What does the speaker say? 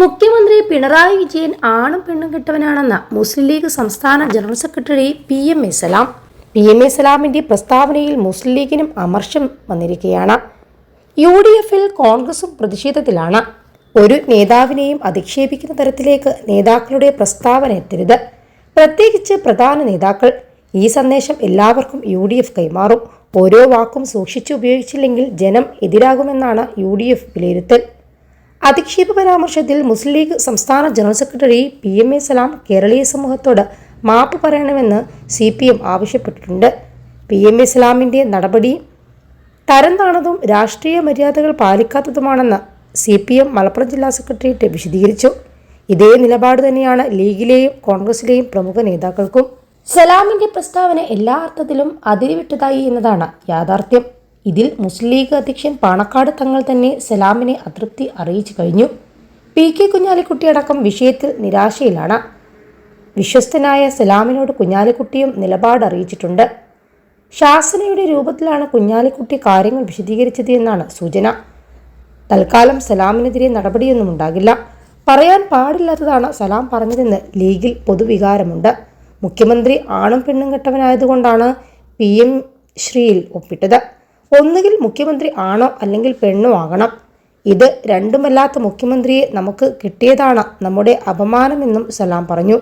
മുഖ്യമന്ത്രി പിണറായി വിജയൻ ആണും പെണ്ണും കെട്ടവനാണെന്ന മുസ്ലിം ലീഗ് സംസ്ഥാന general secretary P M A Salam. P M A സലാമിന്റെ പ്രസ്താവനയിൽ മുസ്ലിം ലീഗിനും അമർഷം വന്നിരിക്കുകയാണ്. യു ഡി എഫിൽ കോൺഗ്രസും പ്രതിഷേധത്തിലാണ്. ഒരു നേതാവിനെയും അധിക്ഷേപിക്കുന്ന തരത്തിലേക്ക് നേതാക്കളുടെ പ്രസ്താവന എത്തരുത്. പ്രത്യേകിച്ച് പ്രധാന നേതാക്കൾ. ഈ സന്ദേശം എല്ലാവർക്കും യു ഡി എഫ് കൈമാറും. ഓരോ വാക്കും സൂക്ഷിച്ചു ഉപയോഗിച്ചില്ലെങ്കിൽ ജനം എതിരാകുമെന്നാണ് യു ഡി എഫ് വിലയിരുത്തൽ. അധിക്ഷേപ പരാമർശത്തിൽ മുസ്ലിം ലീഗ് സംസ്ഥാന general secretary P M A Salam കേരളീയ സമൂഹത്തോട് മാപ്പ് പറയണമെന്ന് സി പി എം ആവശ്യപ്പെട്ടിട്ടുണ്ട്. പി എം എ സലാമിന്റെ നടപടി തരം താണതും രാഷ്ട്രീയ മര്യാദകൾ പാലിക്കാത്തതുമാണെന്ന് സി പി എം മലപ്പുറം ജില്ലാ സെക്രട്ടേറിയറ്റ് വിശദീകരിച്ചു. ഇതേ നിലപാട് തന്നെയാണ് ലീഗിലെയും കോൺഗ്രസിലെയും പ്രമുഖ നേതാക്കൾക്കും. സലാമിന്റെ പ്രസ്താവന എല്ലാ അർത്ഥത്തിലും അതിരിവിട്ടതായി എന്നതാണ് യാഥാർത്ഥ്യം. ഇതിൽ മുസ്ലിം ലീഗ് അധ്യക്ഷൻ പാണക്കാട് തങ്ങൾ തന്നെ സലാമിനെ അതൃപ്തി അറിയിച്ചു കഴിഞ്ഞു. പി കെ കുഞ്ഞാലിക്കുട്ടിയടക്കം വിഷയത്തിൽ നിരാശയിലാണ്. വിശ്വസ്തനായ സലാമിനോട് കുഞ്ഞാലിക്കുട്ടിയും നിലപാട് അറിയിച്ചിട്ടുണ്ട്. ശാസനയുടെ രൂപത്തിലാണ് കുഞ്ഞാലിക്കുട്ടി കാര്യങ്ങൾ വിശദീകരിച്ചത് എന്നാണ് സൂചന. തൽക്കാലം സലാമിനെതിരെ നടപടിയൊന്നും ഉണ്ടാകില്ല. പറയാൻ പാടില്ലാത്തതാണ് സലാം പറഞ്ഞതെന്ന് ലീഗിൽ പൊതുവികാരമുണ്ട്. മുഖ്യമന്ത്രി ആണും പെണ്ണും കെട്ടവനായതുകൊണ്ടാണ് പി എം ശ്രീയിൽ ഒപ്പിട്ടത്. ഒന്നുകിൽ മുഖ്യമന്ത്രി ആണോ അല്ലെങ്കിൽ പെണ്ണോ ആകണം. ഇത് രണ്ടുമല്ലാത്ത മുഖ്യമന്ത്രിയെ നമുക്ക് കിട്ടിയതാണ് നമ്മുടെ അപമാനമെന്നും സലാം പറഞ്ഞു.